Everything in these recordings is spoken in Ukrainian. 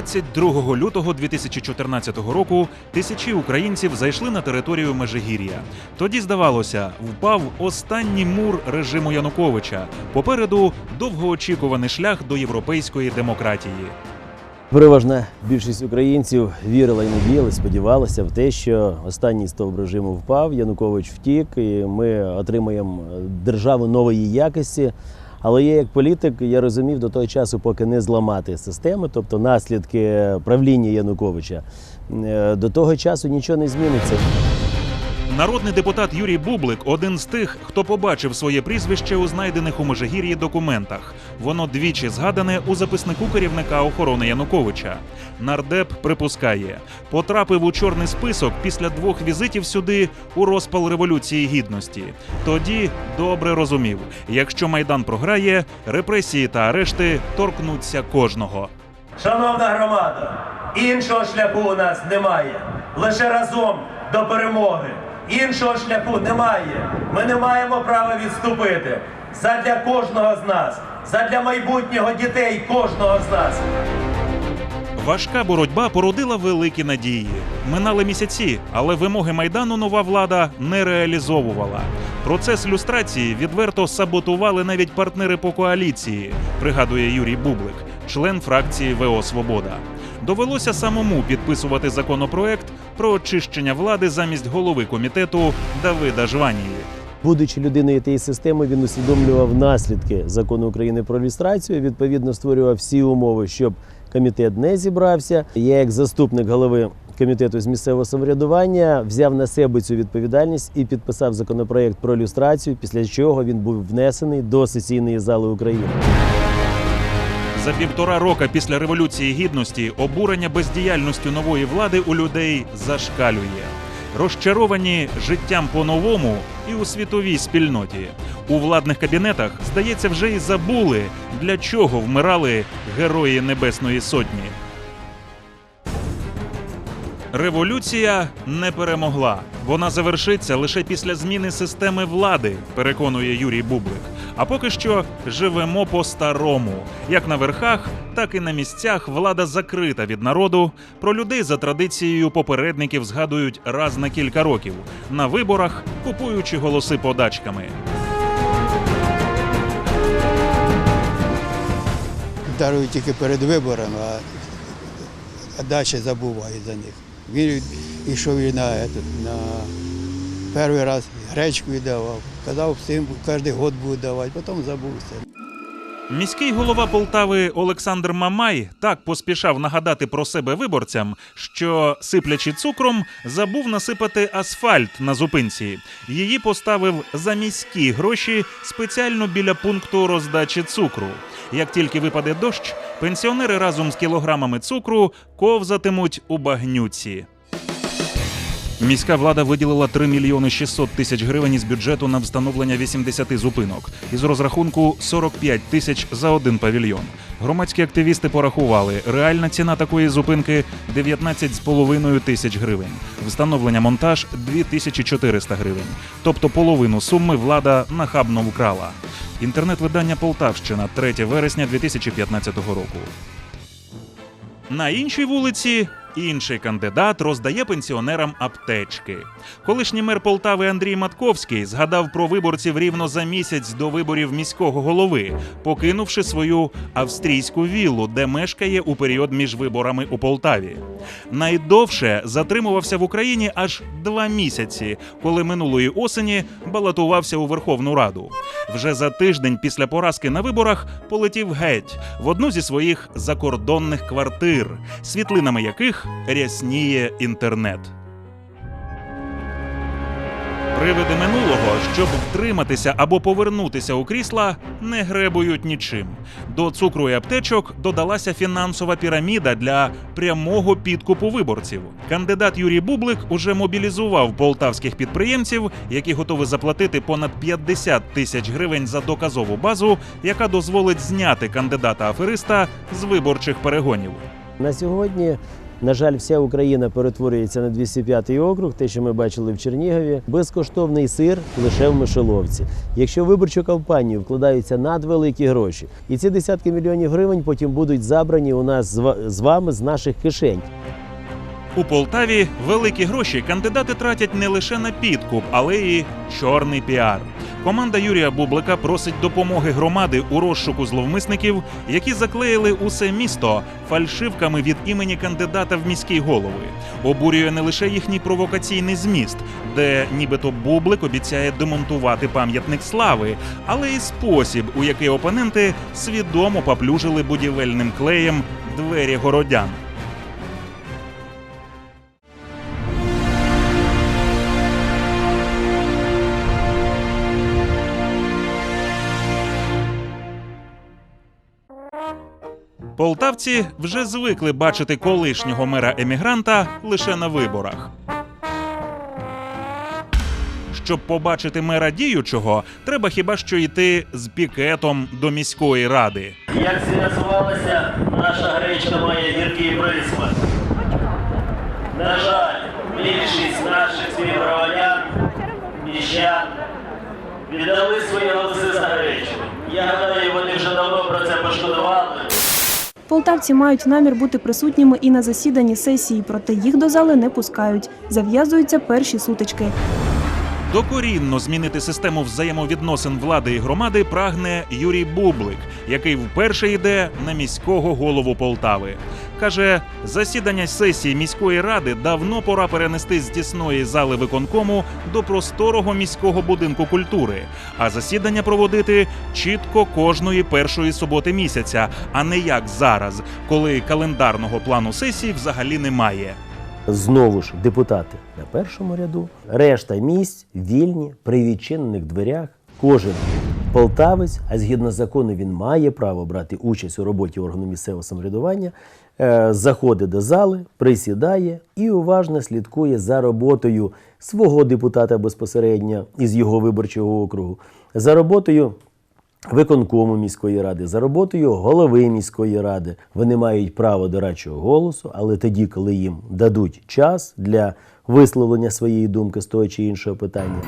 22 лютого 2014 року тисячі українців зайшли на територію Межигір'я. Тоді здавалося, впав останній мур режиму Януковича. Попереду довгоочікуваний шлях до європейської демократії. Переважна більшість українців вірила і надіялась, сподівалася в те, що останній стовп режиму впав, Янукович втік, і ми отримаємо державу нової якості. Але я як політик я розумів до того часу, поки не зламати системи, тобто наслідки правління Януковича, е, до того часу нічого не зміниться. Народний депутат Юрій Бублик один з тих, хто побачив своє прізвище у знайдених у Межигір'ї документах. Воно двічі згадане у записнику керівника охорони Януковича. Нардеп припускає, потрапив у чорний список після двох візитів сюди у розпал революції гідності. Тоді добре розумів, якщо майдан програє, репресії та арешти торкнуться кожного. Шановна громада, іншого шляху у нас немає. Лише разом до перемоги. Іншого шляху немає. Ми не маємо права відступити. Задля кожного з нас, задля майбутнього дітей кожного з нас. Важка боротьба породила великі надії. Минали місяці, але вимоги майдану нова влада не реалізовувала. Процес люстрації відверто саботували навіть партнери по коаліції, пригадує Юрій Бублик, член фракції ВО Свобода. Довелося самому підписувати законопроект про очищення влади замість голови комітету Давида Жванії. Будучи людиною тієї системи, він усвідомлював наслідки закону України про люстрацію. Відповідно, створював всі умови, щоб комітет не зібрався. Я, як заступник голови комітету з місцевого самоврядування, взяв на себе цю відповідальність і підписав законопроект про люстрацію, після чого він був внесений до сесійної зали України. За півтора року після революції гідності обурення бездіяльністю нової влади у людей зашкалює. Розчаровані життям по-новому і у світовій спільноті. У владних кабінетах, здається, вже й забули, для чого вмирали герої Небесної Сотні. Революція не перемогла. Вона завершиться лише після зміни системи влади, переконує Юрій Бублик. А поки що живемо по-старому. Як на верхах, так і на місцях влада закрита від народу. Про людей за традицією попередників згадують раз на кілька років на виборах, купуючи голоси подачками. дарують тільки перед виборами, а, далі забувають за них. Він йшов і на, на перший раз гречку віддавав. Казав, всім кожен год буде давати, потім забувся. Міський голова Полтави Олександр Мамай так поспішав нагадати про себе виборцям, що, сиплячи цукром, забув насипати асфальт на зупинці. Її поставив за міські гроші спеціально біля пункту роздачі цукру. Як тільки випаде дощ, пенсіонери разом з кілограмами цукру ковзатимуть у багнюці. Міська влада виділила 3 мільйони 600 тисяч гривень із бюджету на встановлення 80 зупинок, із розрахунку 45 тисяч за один павільйон. Громадські активісти порахували, реальна ціна такої зупинки 19,5 тисяч гривень. Встановлення монтаж 2400 гривень. Тобто половину суми влада нахабно вкрала. Інтернет-видання Полтавщина 3 вересня 2015 року. На іншій вулиці інший кандидат роздає пенсіонерам аптечки. Колишній мер Полтави Андрій Матковський згадав про виборців рівно за місяць до виборів міського голови, покинувши свою австрійську віллу, де мешкає у період між виборами у Полтаві. Найдовше затримувався в Україні аж два місяці, коли минулої осені балотувався у Верховну Раду. Вже за тиждень після поразки на виборах полетів геть в одну зі своїх закордонних квартир, світлинами яких рясніє інтернет. Привиди минулого, щоб втриматися або повернутися у крісла, не гребують нічим. До цукру і аптечок додалася фінансова піраміда для прямого підкупу виборців. Кандидат Юрій Бублик уже мобілізував полтавських підприємців, які готові заплатити понад 50 тисяч гривень за доказову базу, яка дозволить зняти кандидата афериста з виборчих перегонів. На сьогодні На жаль, вся Україна перетворюється на 205 округ, те, що ми бачили в Чернігові. Безкоштовний сир лише в мишеловці. Якщо в виборчу кампанію вкладаються надвеликі гроші, і ці десятки мільйонів гривень потім будуть забрані у нас з вами з наших кишень. У Полтаві великі гроші кандидати тратять не лише на підкуп, але й чорний піар. Команда Юрія Бублика просить допомоги громади у розшуку зловмисників, які заклеїли усе місто фальшивками від імені кандидата в міські голови. Обурює не лише їхній провокаційний зміст, де нібито Бублик обіцяє демонтувати пам'ятник слави, але й спосіб, у який опоненти свідомо поплюжили будівельним клеєм двері городян. Полтавці вже звикли бачити колишнього мера емігранта лише на виборах. Щоб побачити мера діючого, треба хіба що йти з пікетом до міської ради. Як з'ясувалося, наша гречка має гіркий присмак. На жаль, більшість наших співгромадян, міщан, віддали свої голоси за гречку. Я гадаю, вони вже давно про це пошкодували. Полтавці мають намір бути присутніми і на засіданні сесії, проте їх до зали не пускають. Зав'язуються перші сутички. Докорінно змінити систему взаємовідносин влади і громади прагне Юрій Бублик, який вперше йде на міського голову Полтави. Каже, засідання сесії міської ради давно пора перенести з тісної зали виконкому до просторого міського будинку культури, а засідання проводити чітко кожної першої суботи місяця, а не як зараз, коли календарного плану сесії взагалі немає. Знову ж депутати на першому ряду, решта місць вільні при відчинених дверях. Кожен полтавець, а згідно закону, він має право брати участь у роботі органу місцевого самоврядування, е, заходить до зали, присідає і уважно слідкує за роботою свого депутата безпосередньо із його виборчого округу, за роботою виконкому міської ради, за роботою голови міської ради. Вони мають право дорадчого голосу, але тоді, коли їм дадуть час для висловлення своєї думки з того чи іншого питання.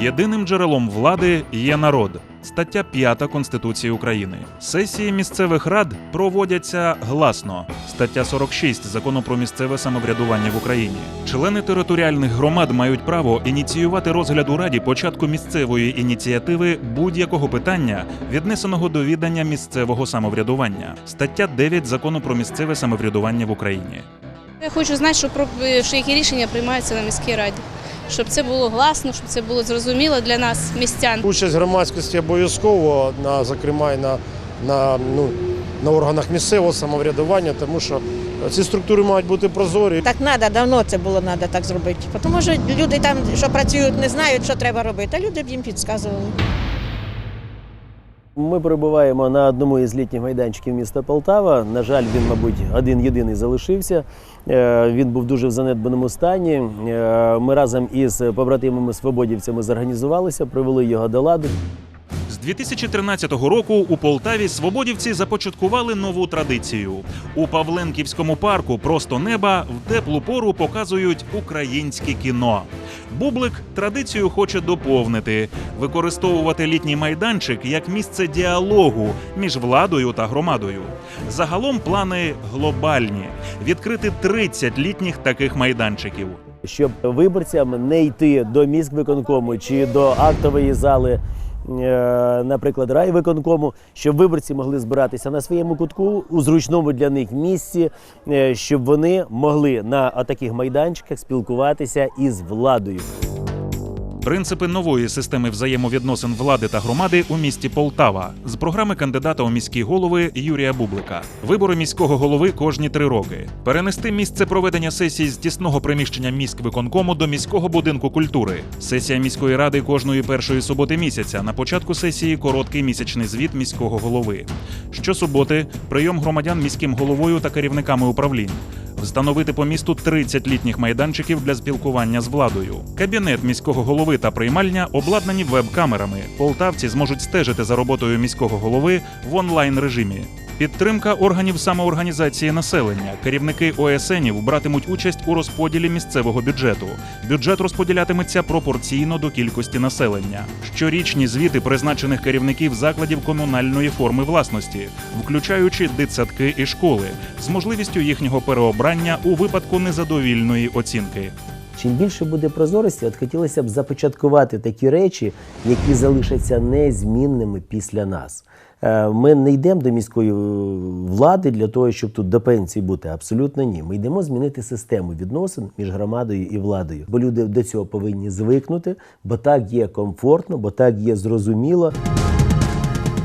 Єдиним джерелом влади є народ. Стаття 5 Конституції України. Сесії місцевих рад проводяться гласно. Стаття 46 Закону про місцеве самоврядування в Україні. Члени територіальних громад мають право ініціювати розгляд у раді початку місцевої ініціативи будь-якого питання, віднесеного до відання місцевого самоврядування. Стаття 9 Закону про місцеве самоврядування в Україні. Я хочу знати, що, про, що які рішення приймаються на міській раді. Щоб це було гласно, щоб це було зрозуміло для нас, містян. Участь громадськості обов'язково на зокрема і на, на, ну, на органах місцевого самоврядування, тому що ці структури мають бути прозорі. Так треба, давно це було треба так зробити. Тому що люди там, що працюють, не знають, що треба робити, а люди б їм підказували. Ми перебуваємо на одному із літніх майданчиків міста Полтава. На жаль, він, мабуть, один єдиний залишився. Е, Він був дуже в занедбаному стані. Е, Ми разом із побратимами свободівцями зорганізувалися, привели його до ладу. З 2013 року у Полтаві свободівці започаткували нову традицію. У Павленківському парку просто неба в теплу пору показують українське кіно. Бублик традицію хоче доповнити, використовувати літній майданчик як місце діалогу між владою та громадою. Загалом плани глобальні: відкрити 30 літніх таких майданчиків. щоб виборцям не йти до міськвиконкому чи до актової зали, наприклад, райвиконкому, щоб виборці могли збиратися на своєму кутку у зручному для них місці, е, щоб вони могли на таких майданчиках спілкуватися із владою. Принципи нової системи взаємовідносин влади та громади у місті Полтава з програми кандидата у міські голови Юрія Бублика. Вибори міського голови кожні три роки. Перенести місце проведення сесії з тісного приміщення міськвиконкому до міського будинку культури. Сесія міської ради кожної першої суботи місяця. На початку сесії короткий місячний звіт міського голови. Щосуботи прийом громадян міським головою та керівниками управлінь. Встановити по місту 30 літніх майданчиків для спілкування з владою. Кабінет міського голови та приймальня обладнані веб-камерами. Полтавці зможуть стежити за роботою міського голови в онлайн режимі. Підтримка органів самоорганізації населення. Керівники ОСНів братимуть участь у розподілі місцевого бюджету. Бюджет розподілятиметься пропорційно до кількості населення. Щорічні звіти призначених керівників закладів комунальної форми власності, включаючи дитсадки і школи, з можливістю їхнього переобрання у випадку незадовільної оцінки. Чим більше буде прозорості, от хотілося б започаткувати такі речі, які залишаться незмінними після нас. Е, Ми не йдемо до міської е, влади для того, щоб тут до пенсії бути. Абсолютно ні. Ми йдемо змінити систему відносин між громадою і владою. Бо люди до цього повинні звикнути, бо так є комфортно, бо так є зрозуміло.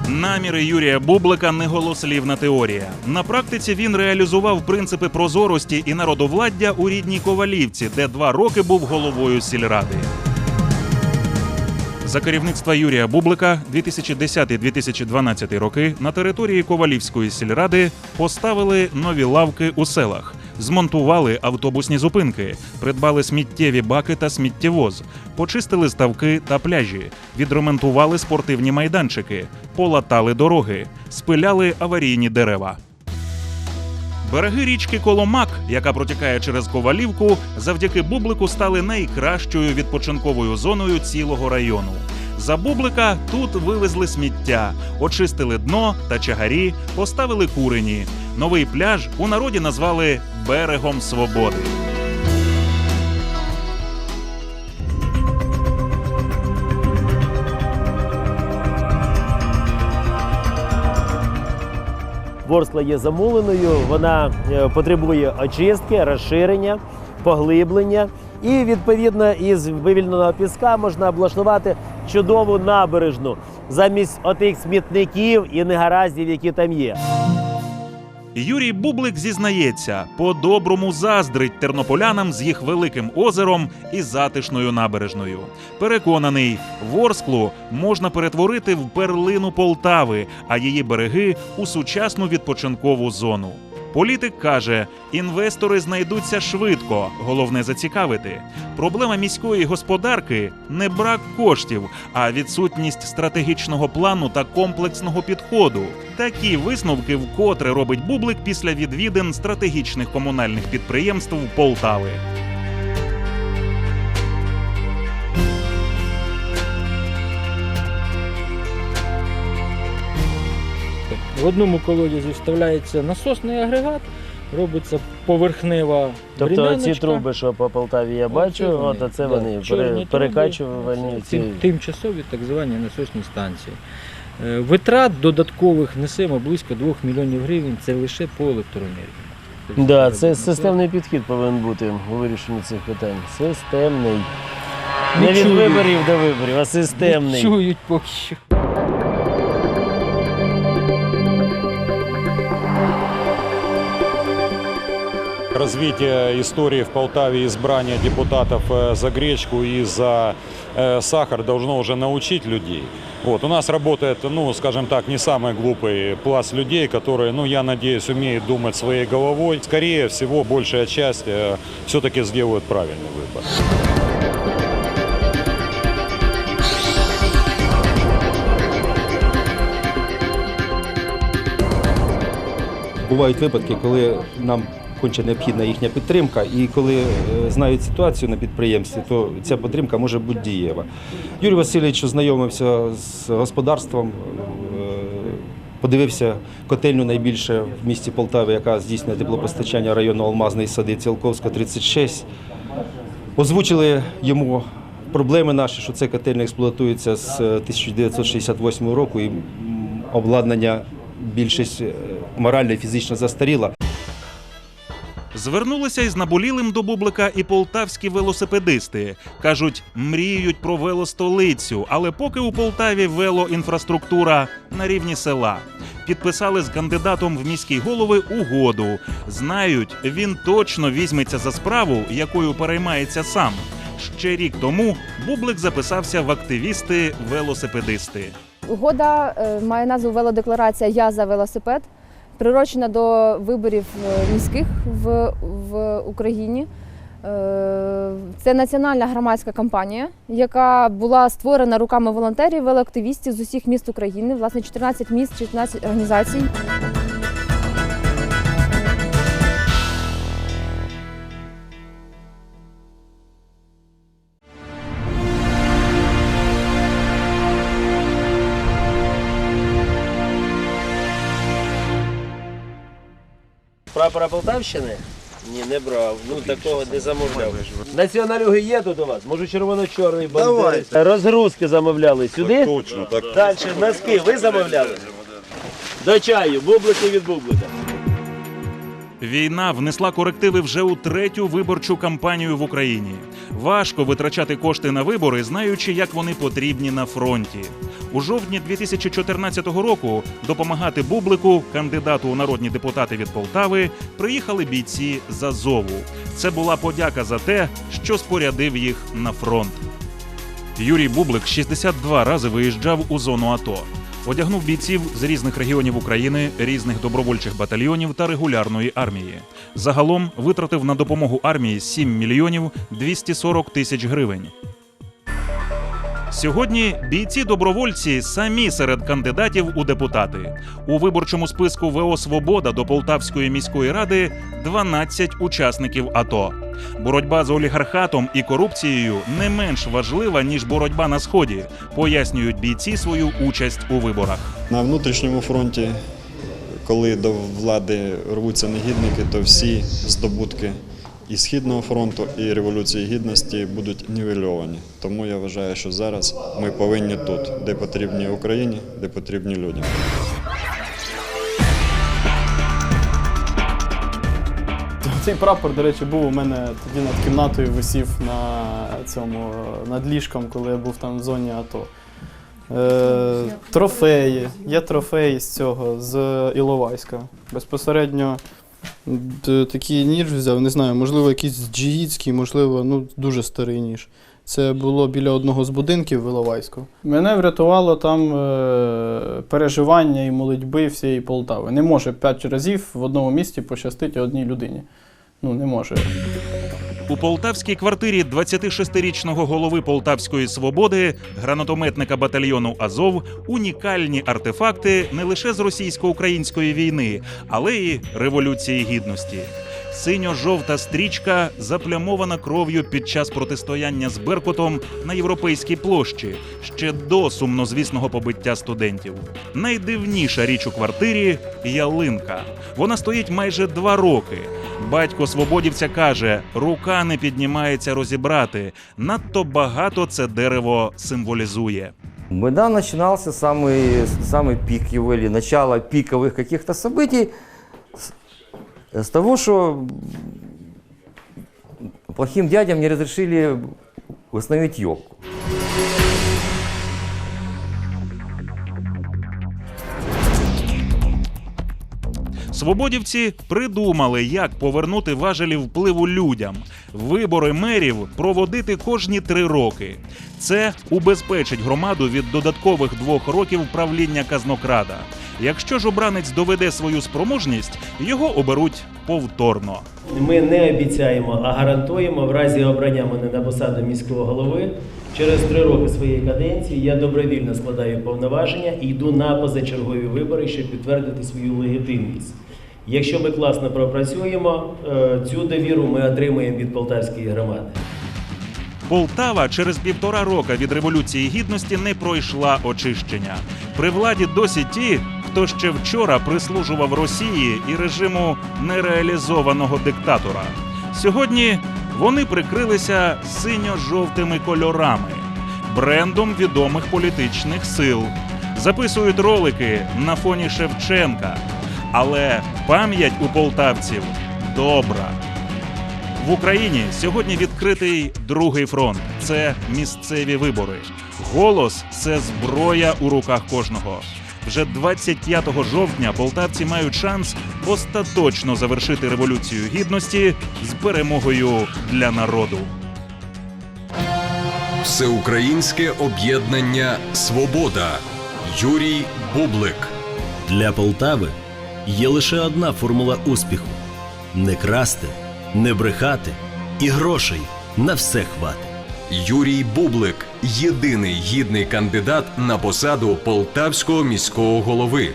Наміри Юрія Бублика не голослівна теорія. На практиці він реалізував принципи прозорості і народовладдя у рідній Ковалівці, де два роки був головою сільради. За керівництва Юрія Бублика 2010-2012 роки на території Ковалівської сільради поставили нові лавки у селах, змонтували автобусні зупинки, придбали сміттєві баки та сміттєвоз, почистили ставки та пляжі, відремонтували спортивні майданчики, полатали дороги, спиляли аварійні дерева. Береги річки Коломак, яка протікає через Ковалівку, завдяки Бублику стали найкращою відпочинковою зоною цілого району. За Бублика тут вивезли сміття, очистили дно та чагарі, поставили курені. Новий пляж у народі назвали Берегом Свободи. Ворскла є замуленою, вона е, потребує очистки, розширення, поглиблення. І відповідно із вивільненого піска можна облаштувати чудову набережну замість отих смітників і негараздів, які там є. Юрій Бублик зізнається, по-доброму заздрить тернополянам з їх великим озером і затишною набережною. Переконаний, Ворсклу можна перетворити в перлину Полтави, а її береги у сучасну відпочинкову зону. Політик каже, інвестори знайдуться швидко, головне зацікавити. Проблема міської господарки не брак коштів, а відсутність стратегічного плану та комплексного підходу. Такі висновки вкотре робить Бублик після відвідин стратегічних комунальних підприємств Полтави. Одному колодязі вставляється насосний агрегат, робиться поверхнева Тобто ці труби, що по Полтаві я бачу, Оце от оце да, вони пере- перекачувальні. Ці- тим- тимчасові так звані насосні станції. Е, Витрат додаткових несемо близько 2 мільйонів гривень. Це лише по електроенергії. Да, це системний підхід повинен бути у вирішенні цих питань. Системний. Не Не від виборів до виборів, а Не системний. чують поки що. Развитие истории в Полтаве, избрание депутатов э, за гречку и за э, сахар должно уже научить людей. Вот, у нас работает, ну, скажем так, не самый глупый пласт людей, которые, ну, я надеюсь, умеют думать своей головой. Скорее всего, большая часть все-таки сделают правильный выбор. Бувають випадки, коли нам конче необхідна їхня підтримка, і коли е, знають ситуацію на підприємстві, то ця підтримка може бути дієва. Юрій Васильович ознайомився з господарством, е, подивився котельню найбільше в місті Полтаві, яка здійснює теплопостачання району Алмазної сади Цілковська 36. Озвучили йому проблеми наші, що ця котельня експлуатується з е, 1968 року і обладнання більшість е, морально і фізично застаріла. Звернулися із наболілим до Бублика і полтавські велосипедисти. Кажуть, мріють про велостолицю, але поки у Полтаві велоінфраструктура на рівні села. Підписали з кандидатом в міські голови угоду. Знають, він точно візьметься за справу, якою переймається сам. Ще рік тому Бублик записався в активісти велосипедисти. Угода е, має назву Велодекларація Я за велосипед, прирочена до виборів е, міських в, в Україні. Е, Це національна громадська кампанія, яка була створена руками волонтерів, велоактивістів з усіх міст України, власне, 14 міст, 14 організацій. Прапора Полтавщини? Ні, не брав. Ну такого не замовляв. Націоналюги є тут у вас? Може червоно-чорний бандери? Розгрузки замовляли сюди? Точно, так. Далі носки ви замовляли? До чаю, бублики від бублика. Війна внесла корективи вже у третю виборчу кампанію в Україні. Важко витрачати кошти на вибори, знаючи, як вони потрібні на фронті. У жовтні 2014 року допомагати Бублику, кандидату у народні депутати від Полтави, приїхали бійці з Азову. Це була подяка за те, що спорядив їх на фронт. Юрій Бублик 62 рази виїжджав у зону АТО. Одягнув бійців з різних регіонів України, різних добровольчих батальйонів та регулярної армії. Загалом витратив на допомогу армії 7 мільйонів 240 тисяч гривень. Сьогодні бійці-добровольці самі серед кандидатів у депутати. У виборчому списку ВО Свобода до Полтавської міської ради 12 учасників АТО. Боротьба з олігархатом і корупцією не менш важлива ніж боротьба на сході, пояснюють бійці свою участь у виборах. На внутрішньому фронті, коли до влади рвуться негідники, то всі здобутки і Східного фронту, і Революції Гідності будуть нівельовані. Тому я вважаю, що зараз ми повинні тут, де потрібні Україні, де потрібні людям. Цей прапор, до речі, був у мене тоді над кімнатою висів на цьому над ліжком, коли я був там в зоні АТО. Е, трофеї. Є трофеї з цього, з Іловайська. Безпосередньо такий ніж взяв, не знаю, можливо, якийсь джиїцький, можливо, ну, дуже старий ніж. Це було біля одного з будинків Виловайського. Мене врятувало там е, переживання і молитьби всієї Полтави. Не може п'ять разів в одному місті пощастити одній людині. Ну, не може. У полтавській квартирі 26-річного голови Полтавської свободи, гранатометника батальйону Азов, унікальні артефакти не лише з російсько-української війни, але й революції гідності Синьо-жовта стрічка заплямована кров'ю під час протистояння з Беркутом на європейській площі ще до сумнозвісного побиття студентів. Найдивніша річ у квартирі ялинка. Вона стоїть майже два роки. Батько свободівця каже: рука не піднімається розібрати. Надто багато це дерево символізує. Майдан начинался самый, самый пик его, или начало пиковых каких-то событий с, с того, что плохим дядям не разрешили установить елку. Свободівці придумали, як повернути важелі впливу людям. Вибори мерів проводити кожні три роки. Це убезпечить громаду від додаткових двох років правління казнокрада. Якщо ж обранець доведе свою спроможність, його оберуть повторно. Ми не обіцяємо, а гарантуємо в разі обрання мене на посаду міського голови. Через три роки своєї каденції я добровільно складаю повноваження і йду на позачергові вибори, щоб підтвердити свою легітимність. Якщо ми класно пропрацюємо, е, цю довіру ми отримаємо від полтавської громади. Полтава через півтора рока від революції гідності не пройшла очищення. При владі досі ті, хто ще вчора прислужував Росії і режиму нереалізованого диктатора. Сьогодні вони прикрилися синьо-жовтими кольорами, брендом відомих політичних сил, записують ролики на фоні Шевченка. Але пам'ять у полтавців добра. В Україні сьогодні відкритий другий фронт. Це місцеві вибори. Голос це зброя у руках кожного. Вже 25 жовтня полтавці мають шанс остаточно завершити революцію гідності з перемогою для народу. Всеукраїнське об'єднання Свобода. Юрій Бублик. Для Полтави є лише одна формула успіху: не красти, не брехати і грошей на все хватить. Юрій Бублик єдиний гідний кандидат на посаду полтавського міського голови.